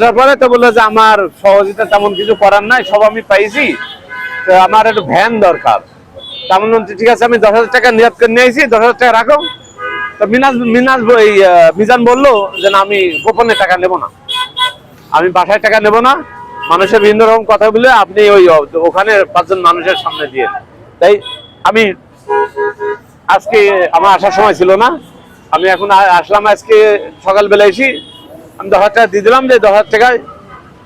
তারপরে তো বলল যে আমার সহযোগিতা তেমন কিছু করার নাই, সব আমি পাইছি। তো আমার একটু ভ্যান দরকার। তেমন ঠিক আছে, আমি দশ হাজার টাকা নিয়াদ করে নিয়ে আইছি, দশ হাজার টাকা রাখো। তো মিনাজ মিনাজ এই মিজান বলল যে না, আমি গোপনে টাকা নেব না। আমি বাসায় টাকা নেব না। মানুষের বিভিন্ন রকম কথা বলে আপনি ওই ওখানে পাঁচজন মানুষের সামনে দিয়ে তাই আমি আজকে, আমার আসার সময় ছিল না। আমি এখন আসলাম আজকে সকালবেলা এসি। আমি দশ হাজার টাকা দিয়ে দিলাম যে দশ হাজার টাকায়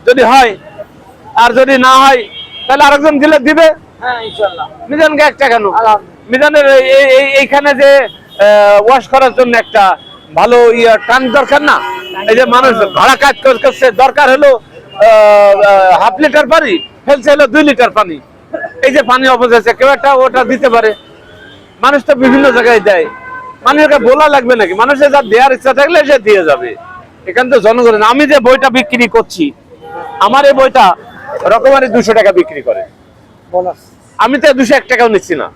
যদি হয় আর যদি না হয় তাহলে আরেকজন দিলে দিবে? হ্যাঁ মিজানকে একটা কেন? মিজানের এই- এই- এই- এইখানে যে ওয়াশ করার জন্য একটা ভালো ইয়ে টান দরকার না? এই যে মানুষ ভাড়া কাজ করছে দরকার হলো হাফ লিটার পানি ফেলছে হলো দুই লিটার পানি। এই যে পানি অপচয় কেউ একটা ওটা দিতে পারে। মানুষ তো বিভিন্ন জায়গায় দেয়। মানুষকে বলা লাগবে নাকি? মানুষের যা দেওয়ার ইচ্ছা থাকলে সে দিয়ে যাবে। এখান তো জনগণের আমি যে বইটা বিক্রি করছি আমার এই বইটা রকমারি দুশো টাকা বিক্রি করে। আমি তো দুশো এক টাকাও নিচ্ছি না।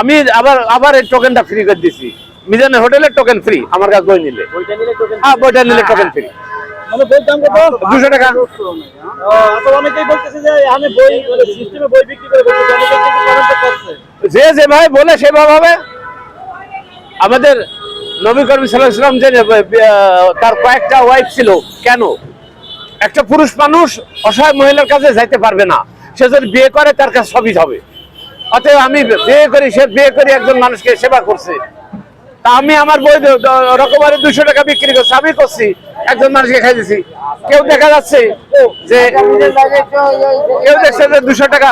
আমি আবার আবার এই টোকেনটা ফ্রি করে দিছি। মিজানের হোটেলের টোকেন ফ্রি আমার কাছে বই নিলে। হ্যাঁ বইটা নিলে টোকেন ফ্রি দুশো টাকা। আচ্ছা বলতেছে যে মানে যে যেভাবে বলে সেভাবে আমাদের নবী কর্মী সাল্লাম যে তার কয়েকটা ওয়াইফ ছিল। কেন? একটা পুরুষ মানুষ অসহায় মহিলার কাছে যাইতে পারবে না। সে যদি বিয়ে করে, তার কাছে সবই হবে অতএব আমি বিয়ে করি, সে বিয়ে করে একজন মানুষকে সেবা করছে। তা আমি আমার বই রকমারি দুশো টাকা বিক্রি করছি, আমি করছি, একজন মানুষকে খাই দিছি কেউ দেখা যাচ্ছে যে কেউ দেখছে যে দুশো টাকা